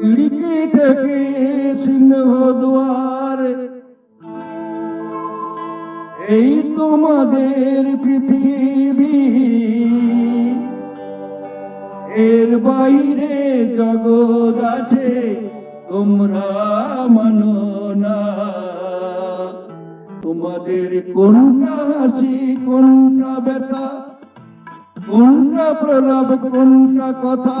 খিড়কি থেকে সিংহ দুয়ার এই তোমাদের পৃথিবী। এর বাইরে জগৎ আছে, তোমরা মানো না। তোমাদের কোনটা হাসি, কোনটা ব্যথা, কোনটা প্রলাপ, কোনটা কথা?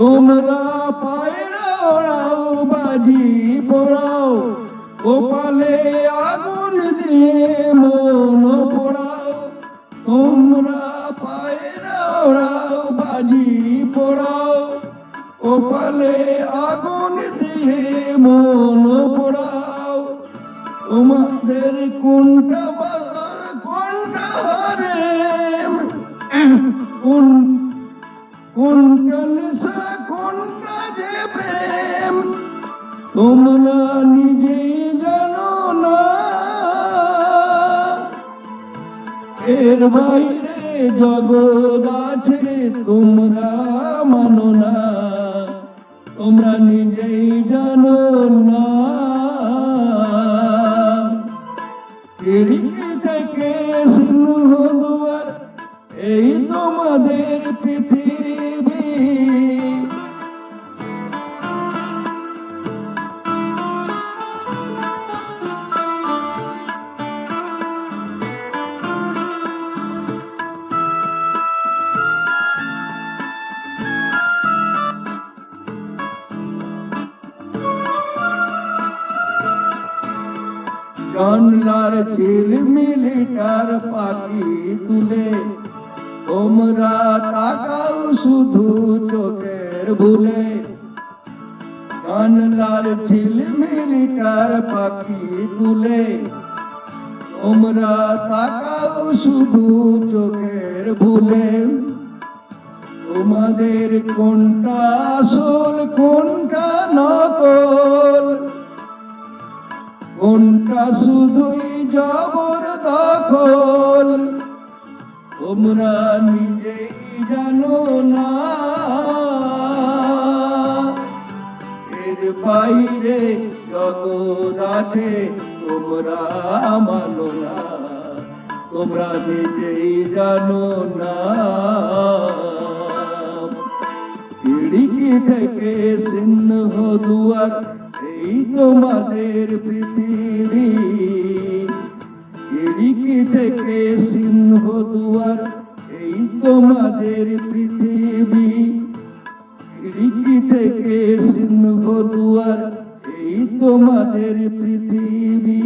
তোমরা পায়রা ওড়াও বাজি পোড়াও। কপালে আগুন দিয়ে মন পোড়াও তোমরা পায়রা ওড়াও বাজি পোড়াও। কপালে আগুন দিয়ে মন পোড়াও তোমাদের কোনটা বাজার, কোনটা হারে কোন কোনটা তোমরা নিজেই জানো না। এর বাইরে জগৎ আছে, তোমরা মানো না। তোমরা নিজেই জানো না। জানলার ঝিলমিলিটার পাখি তুলে। তোমরা তাকাও শুধু চোখের ভুলে। জানলার ঝিলমিলিটার পাখি তুলে। তোমরা তাকাও শুধু চোখের ভুলে। তোমাদের কোনটা আসল, কোনটা নকল? শুধুই জবর দখল, তোমরা নিজেই জানো না। এর বাইরে জগৎ আছে, তোমরা মানো না। তোমরা নিজেই জানো না। খিড়কি থেকে সিংহ দুয়ার এই তোমাদের পৃথিবী। এদিকে থেকে সিংহ দুয়ার, এই তোমাদের পৃথিবী। এদিকে থেকে সিংহ দুয়ার, এই তোমাদের পৃথিবী।